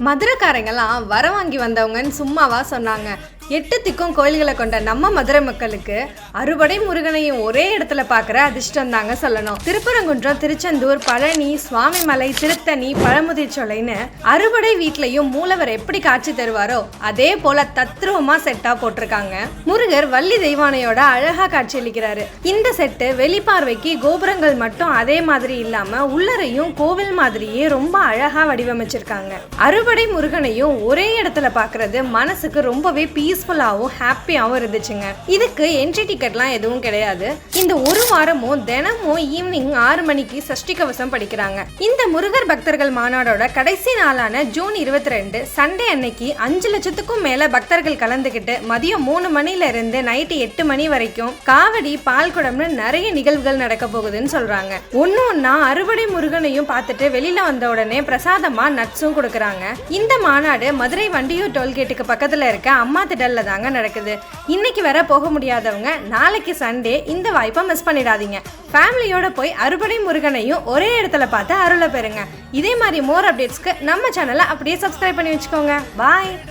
மதுரைக்காரங்கெல்லாம் வர வாங்கி வந்தவங்கன்னு சும்மாவா சொன்னாங்க. எட்டு திக்கும் கோயில்களை கொண்ட நம்ம மதுரை மக்களுக்கு அறுபடை முருகனையும் ஒரே இடத்துல பார்க்குற அதிர்ஷ்டம் தாங்க சொல்லணும். திருப்பரங்குன்றம் திருச்செந்தூர் பழனி சுவாமிமலை திருத்தணி பழமுதிர்ச்சோலைன்னு அறுபடை வீட்லையும் மூலவர் எப்படி காட்சி தருவாரோ அதே போல தத்ரூபமா செட்டா போட்டிருக்காங்க. முருகர் வள்ளி தெய்வானையோட அழகா காட்சியளிக்கிறாரு இந்த செட்டு வெளிப்பார்வைக்கு கோபுரங்கள் மட்டும் அதே மாதிரி இல்லாம உள்ளரையும் கோவில் மாதிரியே ரொம்ப அழகா வடிவமைச்சிருக்காங்க. அறுபடை முருகனையும் ஒரே இடத்துல பார்க்கறது மனசுக்கு ரொம்பவே பீஸ்ஃபுல்லாகவும் ஹாப்பியாகவும் இருந்துச்சுங்க. இதுக்கு என்ட்ரி டிக்கெட்லாம் எதுவும் கிடையாது. இந்த ஒரு வாரமும் தினமும் ஈவினிங் ஆறு மணிக்கு சஷ்டி கவசம் படிக்கிறாங்க. இந்த முருகர் பக்தர்கள் மாநாடோட கடைசி நாளான ஜூன் இருபத்தி ரெண்டு சண்டே அன்னைக்கு அஞ்சு லட்சத்துக்கும் மேல பக்தர்கள் கலந்துக்கிட்டு மதியம் மூணு மணில இருந்து நைட்டு எட்டு மணி வரைக்கும் காவடி பால் குடம்னு நிறைய நிகழ்வுகள் நடக்க போகுதுன்னு சொல்றாங்க. ஒன்னு ஒன்னா அறுவடை முருகனையும் பார்த்துட்டு வெளியில வந்த உடனே பிரசாதமா நட்ஸும் கொடுக்குறாங்க. இந்த மாநாடு மதுரை வண்டியூர் டோல்கேட்டுக்கு பக்கத்துல இருக்க அம்மா திடல்ல தாங்க நடக்குது. இன்னைக்கு வர போக முடியாதவங்க நாளைக்கு சண்டே இந்த வாய்ப்பை மிஸ் பண்ணிடாதீங்க. ஃபேமிலியோட போய் அறுபடை முருகனையும் ஒரே இடத்துல பார்த்து அருளை பெறுங்க. இதே மாதிரி மோர் அப்டேட்ஸ்க்கு நம்ம சேனலை அப்படியே சப்ஸ்கிரைப் பண்ணி வச்சுக்கோங்க. பாய்